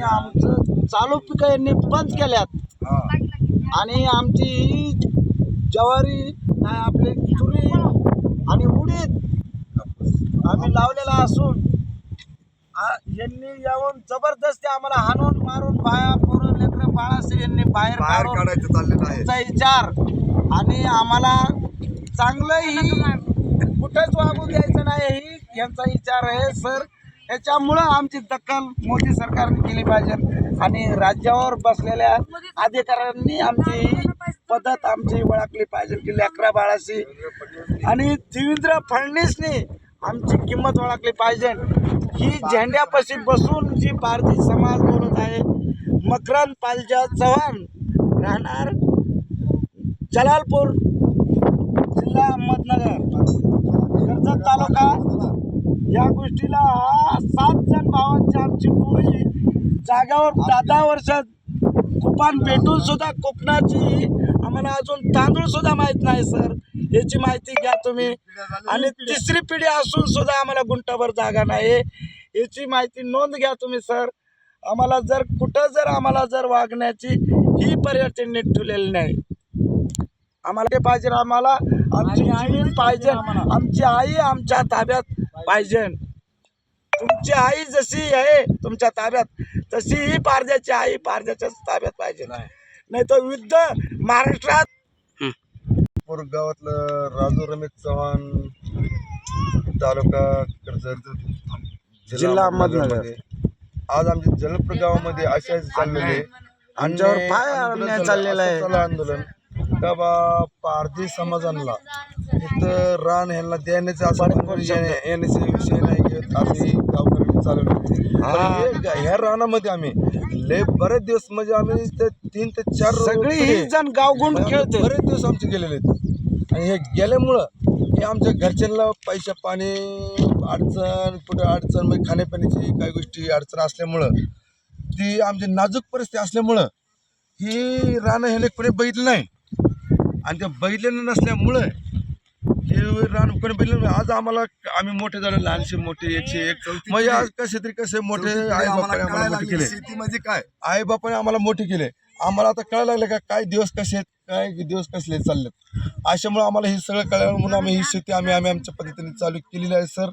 आणि आमचं चालू पिकं यांनी बंद केल्यात. आणि आमची ही ज्वारी आपली तुरी आणि उडीद आम्ही लावलेला असून यांनी येऊन जबरदस्ती आम्हाला हाणून मारून बाया पोरं लेकरं बाळासे यांनी बाहेर काढायचं चाललेलं आहे. त्यांचा विचार आणि आम्हाला चांगलंही कुठंच वागू द्यायचं नाही ही यांचा विचार आहे सर. याच्यामुळं आमची दखल मोदी सरकारने केली पाहिजे. आणि राज्यावर बसलेल्या अधिकाऱ्यांनी आमची पद्धत आमची ओळखली पाहिजे की लेकरा बाळाशी आणि देवेंद्र फडणवीसनी आमची किंमत ओळखली पाहिजे. ही झेंड्यापाशी बसून जी भारतीय समाज बोलत आहे मकरंद पालजा चव्हाण राहणार जलालपूर जिल्हा अहमदनगर. कर्जत तालुका या गोष्टीला सात जण भावांची आमची टोळी जागावर दहा दहा वर्षात कुपान भेटून सुद्धा कोकणाची आम्हाला अजून तांदूळ सुद्धा माहीत नाही सर. याची माहिती घ्या तुम्ही. आणि तिसरी पिढी असून सुद्धा आम्हाला गुंठाभर जागा नाही. याची माहिती नोंद घ्या तुम्ही सर. आम्हाला जर कुठं जर आम्हाला जर वागण्याची ही पर्यटन ठेवलेली नाही. आम्हाला ते पाहिजे आम्हाला आमची जमीन पाहिजे. आमची आई आमच्या ताब्यात पाहिजे तुमची आई जशी आहे तुमच्या ताब्यात तशी ही पारद्याची आई पारद्याच्याच ताब्यात पाहिजे नाही तर युद्ध महाराष्ट्रात गावातलं राजू रमेश चव्हाण तालुका कर्जत जिल्हा अहमदनगर. आज आमच्या जलपूर गावामध्ये अशा चाललेले आमच्यावर अन्याय फार अन्याय. चाललेलं आहे. आंदोलन का बा पारधी समाजांना इथं रान ह्यांना देण्याचं असं येण्याचे विषय नाही घेत आम्ही गावकऱ्यांनी चालवले. पण हे ह्या रानामध्ये आम्ही लय बरेच दिवस म्हणजे आम्ही ते तीन ते चार सगळी ही जण गावगुंड खेळते. बरेच दिवस आमचे गेलेले आहेत. आणि हे गेल्यामुळं हे आमच्या घरच्यांना पैशा पाणी अडचण कुठं अडचण म्हणजे खाण्यापिण्याची काही गोष्टी अडचण असल्यामुळं ती आमची नाजूक परिस्थिती असल्यामुळं ही रानं ह्याने कोणी बघितलं नाही. आणि ते बघितलेलं नसल्यामुळं हे रान कोणी बघितलं नाही. आज आम्हाला आम्ही मोठे झालो लहानशे मोठे एकशे एक म्हणजे आज कसे तरी कसे मोठे आई बापाने आम्हाला मोठे केले. शेती म्हणजे काय? आई बापाने आम्हाला मोठे केले. आम्हाला आता कळायला लागलं का काय दिवस कसे आहेत काय दिवस कसले चाललेत. अशामुळे आम्हाला हे सगळं कळालं म्हणून आम्ही ही शेती आम्ही आम्ही आमच्या पद्धतीने चालू केलेली आहे सर.